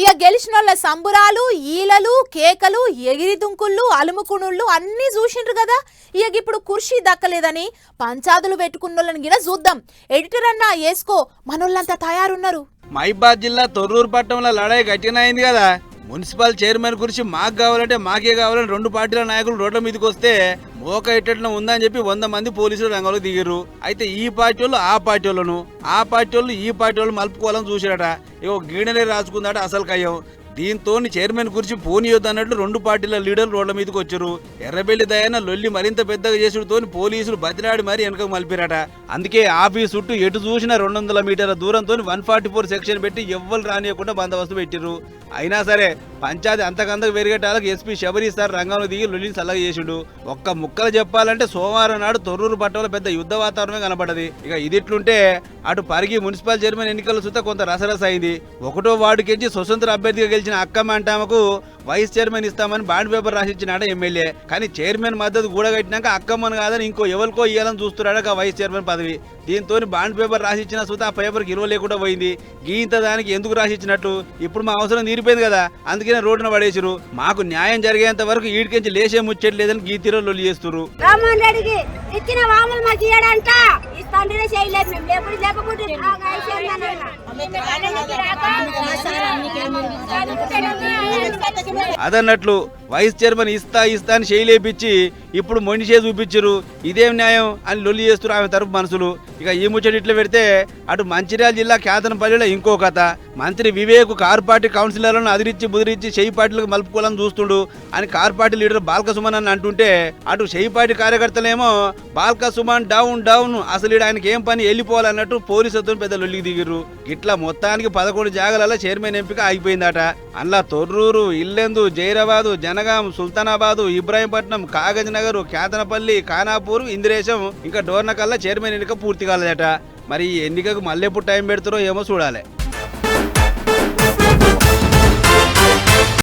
ఇక గెలిచిన వాళ్ళ సంబురాలు ఈలలు కేకలు ఎగిరి దుంకుళ్ళు అలుముకునుళ్ళు అన్నీ చూసిండ్రు కదా. ఇక ఇప్పుడు కుర్షీ దక్కలేదని పంచాదులు పెట్టుకున్న వాళ్ళని గిన చూద్దాం. ఎడిటర్ అన్నా వేసుకో మనోళ్ళంతా తయారున్నారు. మైబాద్ జిల్లా తొర్రూరు పట్టణంలో లడాయి గట్టిన కదా. మున్సిపల్ చైర్మన్ గురించి మాకు కావాలంటే మాకే కావాలని రెండు పార్టీల నాయకులు రోడ్ల మీదకి వస్తే మోక ఎట్టడం ఉందని చెప్పి వంద మంది పోలీసులు రంగంలో దిగారు అయితే ఈ పార్టీ వాళ్ళు ఆ పార్టీ వాళ్ళను. ఆ పార్టీ వాళ్ళు ఈ పార్టీ వాళ్ళు మలుపుకోవాలని చూసారట ఇక గీడనే రాసుకుందాట అసలు కయ్యం దీంతో చైర్మన్ గురించి పోనీయొద్దు అన్నట్లు రెండు పార్టీల లీడర్లు రోడ్ల మీదకి వచ్చారు. ఎర్రబెల్లి దయన లొల్లి మరింత పెద్దగా చేసుడుతో పోలీసులు బతిలాడి మరీ వెనక మలిపిరట. అందుకే ఆఫీస్ చుట్టూ ఎటు చూసినా రెండు వందల మీటర్ల దూరంతో వన్ ఫార్టీ ఫోర్ సెక్షన్ పెట్టి ఎవ్వరు రానియకుండా బందోబస్తు పెట్టిర్రు. అయినా సరే పంచాయతీ అంతకంతకు పెరిగేటాలకు ఎస్పీ శబరి సార్ రంగంలో దిగి లొల్లిని చల్లగా చేసిండు. ఒక్క ముక్కలు చెప్పాలంటే సోమవారం నాడు తొర్రూరు పట్టణంలో పెద్ద యుద్ధ వాతావరణమే కనబడది ఇక ఇదిట్లుంటే అటు పరిగి మున్సిపల్ చైర్మన్ ఎన్నికల చూస్తే కొంత రసరస అయింది. ఒకటో వార్డుకెంచి స్వతంత్ర అభ్యర్థిగా గెలిచిన అక్కమ్మ అంటామకు వైస్ చైర్మన్ ఇస్తామని బాండ్ పేపర్ రాసిచ్చినాడ ఎమ్మెల్యే. కానీ చైర్మన్ మద్దతు కూడగట్టినాక అక్కమ్మను కాదని ఇంకో ఎవరికో ఇవ్వాలని చూస్తున్నాడు ఆ వైస్ చైర్మన్ పదవి. దీంతో బాండ్ పేపర్ రాసిచ్చిన సుత ఆ పేపర్కి ఇరవ లేకుండా పోయింది. గీంత దానికి ఎందుకు రాసిచ్చినట్టు? ఇప్పుడు మా అవసరం తీరిపోయింది కదా. అందుకనే రోడ్డున పడేసిరు మాకు న్యాయం జరిగేంత వరకు ఈడికించి లేచే ముచ్చట్లేదని గీతీరో లొల్లి చేస్తున్నారు రామ్మోహన్ రెడ్డికి ఇచ్చిన వాములు మాకు ఇయ్యడంట. ఇస్తాంటేనే చేయలేదు. మేము. అదన్నట్లు వైస్ చైర్మన్ ఇస్తా ఇస్తా అని చేయలేపిచ్చి ఇప్పుడు మొండిచే చూపించరు ఇదేం న్యాయం అని లొల్లి చేస్తున్నారు ఆమె తరపు మనుషులు ఇక ఈ ముచ్చట ఇట్లా పెడితే అటు మంచిర్యాల జిల్లా కేతనపల్లిలో ఇంకో కథ. మంత్రి వివేక్ కారు పార్టీ కౌన్సిలర్లను అదిరించి బుదిరించి చేయి పార్టీలకు మలుపుకోవాలని చూస్తుండు అని car party leader Balka Suman అని అంటుంటే అటు చేయి పార్టీ కార్యకర్తలేమో బాల్క సుమన్ డౌన్ డౌన్ అసలు ఈడ ఆయనకి ఏం పని వెళ్ళిపోవాలన్నట్టు పోలీసులతో పెద్ద లొల్లికి దిగిర్రు. ఇట్లా మొత్తానికి పదకొండు జాగాలలో చైర్మన్ ఎంపిక ఆగిపోయిందట అందులో తొర్రూరు ఇల్లెందు జైరాబాదు జనగాం సుల్తానాబాదు ఇబ్రాహీంపట్నం కాగజ్ నగర్ కేతనపల్లి ఖానాపూర్ ఇందిరేశం ఇంకా డోర్నకల్లా చైర్మన్ ఎన్నిక పూర్తి కాలేదట. మరి ఎన్నికకు మళ్ళీ ఎప్పుడు టైం పెడతారో ఏమో చూడాలి.